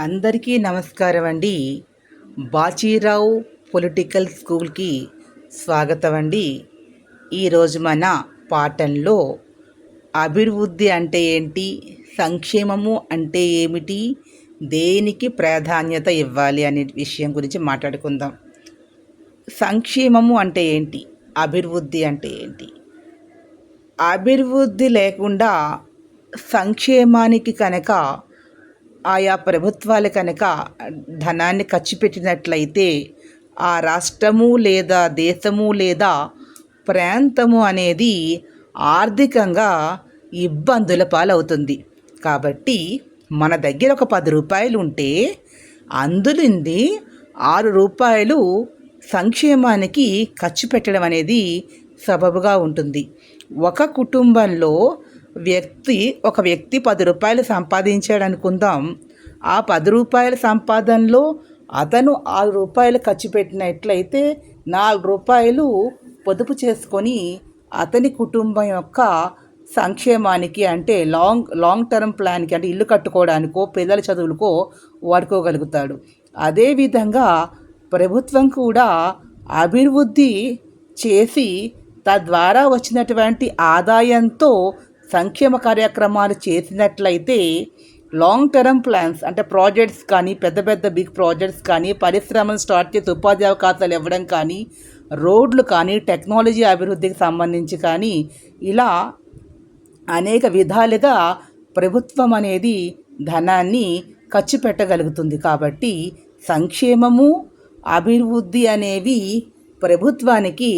అందరికీ నమస్కారం అండి. బాచీరావు పొలిటికల్ స్కూల్కి స్వాగతం అండి. ఈరోజు మన పాఠంలో అభివృద్ధి అంటే ఏంటి? సంక్షేమము అంటే ఏమిటి? దేనికి ప్రాధాన్యత ఇవ్వాలి అనే విషయం గురించి మాట్లాడుకుందాం. సంక్షేమము అంటే ఏంటి? అభివృద్ధి అంటే ఏంటి? అభివృద్ధి లేకుండా సంక్షేమానికి కనుక ఆయా ప్రభుత్వాలు కనుక ధనాన్ని ఖర్చు పెట్టినట్లయితే ఆ రాష్ట్రము లేదా దేశము లేదా ప్రాంతము అనేది ఆర్థికంగా ఇబ్బందుల పాలవుతుంది. కాబట్టి మన దగ్గర ఒక పది రూపాయలు ఉంటే అందులోంది ఆరు రూపాయలు సంక్షేమానికి ఖర్చు పెట్టడం అనేది సబబుగా ఉంటుంది. ఒక కుటుంబంలో వ్యక్తి ఒక వ్యక్తి పది రూపాయలు సంపాదించాడు అనుకుందాం. ఆ పది రూపాయల సంపాదనలో అతను ఆరు రూపాయలు ఖర్చు పెట్టినట్లయితే నాలుగు రూపాయలు పొదుపు చేసుకొని అతని కుటుంబం యొక్క సంక్షేమానికి అంటే లాంగ్ లాంగ్ టర్మ్ ప్లాన్కి అంటే ఇల్లు కట్టుకోవడానికో పిల్లల చదువులకో వాడుకోగలుగుతాడు. అదేవిధంగా ప్రభుత్వం కూడా అభివృద్ధి చేసి తద్వారా వచ్చినటువంటి ఆదాయంతో సంక్షేమ కార్యక్రమాలు చేసినట్లయితే లాంగ్ టర్మ్ ప్లాన్స్ అంటే ప్రాజెక్ట్స్ కానీ పెద్ద పెద్ద బిగ్ ప్రాజెక్ట్స్ కానీ పరిశ్రమలు స్టార్ట్ చేసి ఉపాధి అవకాశాలు ఇవ్వడం కానీ రోడ్లు కానీ టెక్నాలజీ అభివృద్ధికి సంబంధించి కానీ ఇలా అనేక విధాలుగా ప్రభుత్వం అనేది ధనాన్ని ఖర్చు పెట్టగలుగుతుంది. కాబట్టి సంక్షేమము అభివృద్ధి అనేవి ప్రభుత్వానికి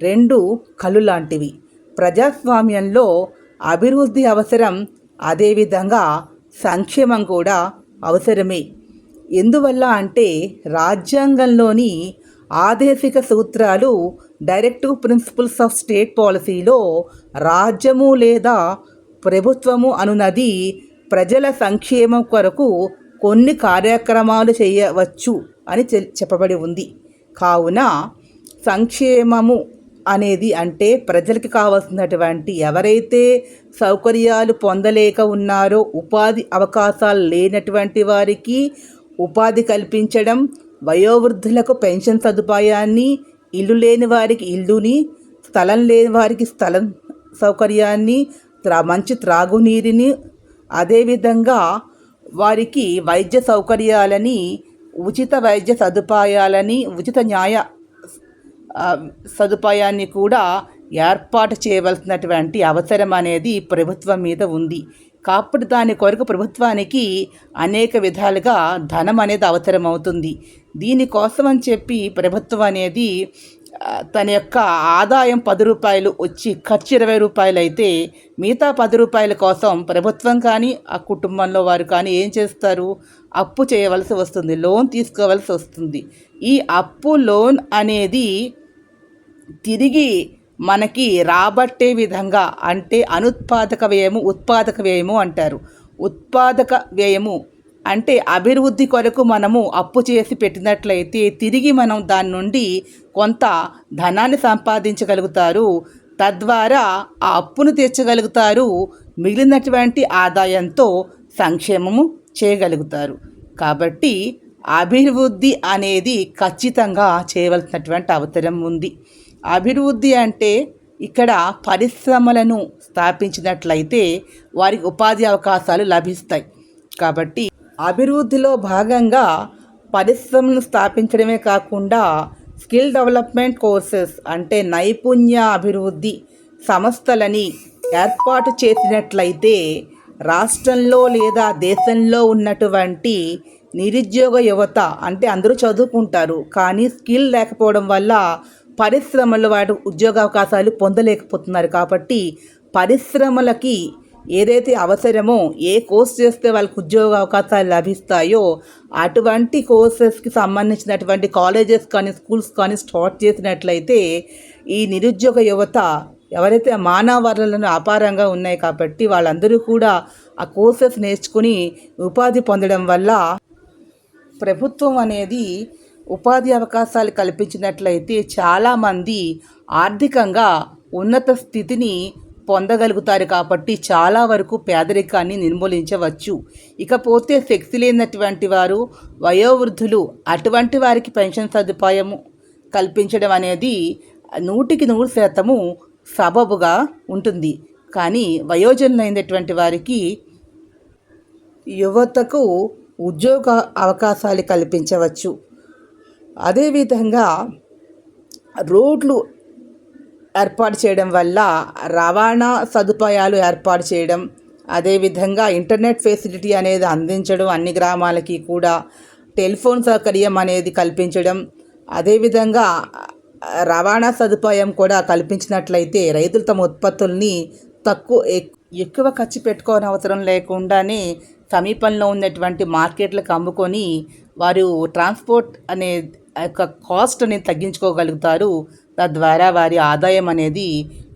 రెండు కళ్ళు లాంటివి. ప్రజాస్వామ్యంలో అభివృద్ధి అవసరం అదేవిధంగా సంక్షేమం కూడా అవసరమే. ఎందువల్ల అంటే రాజ్యాంగంలోని ఆదేశిక సూత్రాలు డైరెక్టివ్ ప్రిన్సిపల్స్ ఆఫ్ స్టేట్ పాలసీలో రాజ్యము లేదా ప్రభుత్వము అనునది ప్రజల సంక్షేమం కొరకు కొన్ని కార్యక్రమాలు చేయవచ్చు అని చెప్పబడి ఉంది. కావున సంక్షేమము అనేది అంటే ప్రజలకి కావాల్సినటువంటి ఎవరైతే సౌకర్యాలు పొందలేక ఉన్నారో ఉపాధి అవకాశాలు లేనటువంటి వారికి ఉపాధి కల్పించడం వయోవృద్ధులకు పెన్షన్ సదుపాయాన్ని ఇల్లు లేని వారికి ఇల్లుని స్థలం లేని వారికి స్థలం సౌకర్యాన్ని త్రా మంచి త్రాగునీరుని అదేవిధంగా వారికి వైద్య సౌకర్యాలని ఉచిత వైద్య సదుపాయాలని ఉచిత న్యాయ సదుపాయాన్ని కూడా ఏర్పాటు చేయవలసినటువంటి అవసరం అనేది ప్రభుత్వం మీద ఉంది. కాబట్టి దాని కొరకు ప్రభుత్వానికి అనేక విధాలుగా ధనం అనేది అవసరం అవుతుంది దీనికోసం అని చెప్పి ప్రభుత్వం అనేది తన యొక్క ఆదాయం పది రూపాయలు వచ్చి ఖర్చు ఇరవై రూపాయలు అయితే మిగతా పది రూపాయల కోసం ప్రభుత్వం కానీ ఆ కుటుంబంలో వారు కానీ ఏం చేస్తారు? అప్పు చేయవలసి వస్తుంది లోన్ తీసుకోవలసి వస్తుంది. ఈ అప్పు లోన్ అనేది తిరిగి మనకి రాబట్టే విధంగా అంటే అనుత్పాదక వ్యయము ఉత్పాదక వ్యయము అంటారు. ఉత్పాదక వ్యయము అంటే అభివృద్ధి కొరకు మనము అప్పు చేసి పెట్టినట్లయితే తిరిగి మనం దాని నుండి కొంత ధనాన్ని సంపాదించగలుగుతారు. తద్వారా ఆ అప్పును తీర్చగలుగుతారు. మిగిలినటువంటి ఆదాయంతో సంక్షేమము చేయగలుగుతారు. కాబట్టి అభివృద్ధి అనేది ఖచ్చితంగా చేయవలసినటువంటి అవసరం ఉంది. అభివృద్ధి అంటే ఇక్కడ పరిశ్రమలను స్థాపించినట్లయితే వారికి ఉపాధి అవకాశాలు లభిస్తాయి. కాబట్టి అభివృద్ధిలో భాగంగా పరిశ్రమను స్థాపించడమే కాకుండా స్కిల్ డెవలప్మెంట్ కోర్సెస్ అంటే నైపుణ్య అభివృద్ధి సంస్థలని ఏర్పాటు చేసినట్లయితే రాష్ట్రంలో లేదా దేశంలో ఉన్నటువంటి నిరుద్యోగ యువత అంటే అందరూ చదువుకుంటారు. కానీ స్కిల్ లేకపోవడం వల్ల పరిశ్రమలు వాటి ఉద్యోగ అవకాశాలు పొందలేకపోతున్నారు కాబట్టి పరిశ్రమలకి ఏదైతే అవసరమో ఏ కోర్స్ చేస్తే వాళ్ళకి ఉద్యోగ అవకాశాలు లభిస్తాయో అటువంటి కోర్సెస్కి సంబంధించినటువంటి కాలేజెస్ కానీ స్కూల్స్ కానీ స్టార్ట్ చేసినట్లయితే ఈ నిరుద్యోగ యువత ఎవరైతే మానవ వనరులను అపారంగా ఉన్నాయి కాబట్టి వాళ్ళందరూ కూడా ఆ కోర్సెస్ నేర్చుకుని ఉపాధి పొందడం వల్ల ప్రభుత్వం అనేది ఉపాధి అవకాశాలు కల్పించినట్లయితే చాలామంది ఆర్థికంగా ఉన్నత స్థితిని పొందగలుగుతారు కాబట్టి చాలా వరకు పేదరికాన్ని నిర్మూలించవచ్చు. ఇకపోతే శక్తి లేనటువంటి వారు వయోవృద్ధులు అటువంటి వారికి పెన్షన్ సదుపాయము కల్పించడం అనేది నూటికి నూరు శాతము సబబుగా ఉంటుంది. కానీ వయోజనులైనటువంటి వారికి యువతకు ఉద్యోగ అవకాశాలు కల్పించవచ్చు. అదేవిధంగా రోడ్లు ఏర్పాటు చేయడం వల్ల రవాణా సదుపాయాలు ఏర్పాటు చేయడం అదేవిధంగా ఇంటర్నెట్ ఫెసిలిటీ అనేది అందించడం అన్ని గ్రామాలకి కూడా టెలిఫోన్ సౌకర్యం అనేది కల్పించడం అదేవిధంగా రవాణా సదుపాయం కూడా కల్పించినట్లయితే రైతులు తమ ఉత్పత్తుల్ని తక్కువ ఎక్- ఎక్కువ ఖర్చు పెట్టుకోని అవసరం లేకుండానే సమీపంలో ఉన్నటువంటి మార్కెట్లకు అమ్ముకొని వారు ట్రాన్స్పోర్ట్ అనే యొక్క కాస్ట్ అనేది తగ్గించుకోగలుగుతారు. తద్వారా వారి ఆదాయం అనేది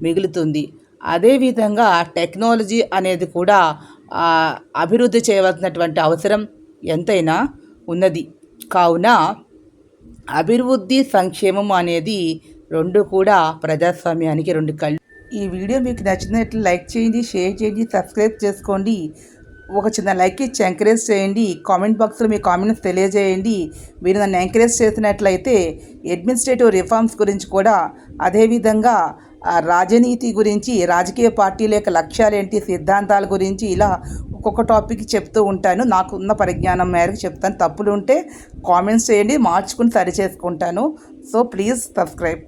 మిగులుతుంది. అదేవిధంగా టెక్నాలజీ అనేది కూడా అభివృద్ధి చేయవలసినటువంటి అవసరం ఎంతైనా ఉన్నది. కావున అభివృద్ధి సంక్షేమం అనేది రెండు కూడా ప్రజాస్వామ్యానికి రెండు కళ్ళు. ఈ వీడియో మీకు నచ్చినట్లు లైక్ చేయండి షేర్ చేయండి సబ్స్క్రైబ్ చేసుకోండి. ఒక చిన్న లైక్ ఇచ్చి ఎంకరేజ్ చేయండి. కామెంట్ బాక్స్లో మీ కామెంట్స్ తెలియజేయండి. మీరు నన్ను ఎంకరేజ్ చేసినట్లయితే అడ్మినిస్ట్రేటివ్ రిఫార్మ్స్ గురించి కూడా అదేవిధంగా రాజనీతి గురించి రాజకీయ పార్టీల యొక్క లక్ష్యాలేంటి సిద్ధాంతాల గురించి ఇలా ఒక్కొక్క టాపిక్ చెప్తూ ఉంటాను. నాకు ఉన్న పరిజ్ఞానం మేరకు చెప్తాను. తప్పులు ఉంటే కామెంట్స్ చేయండి. మార్చుకుని సరి చేసుకుంటాను. So please subscribe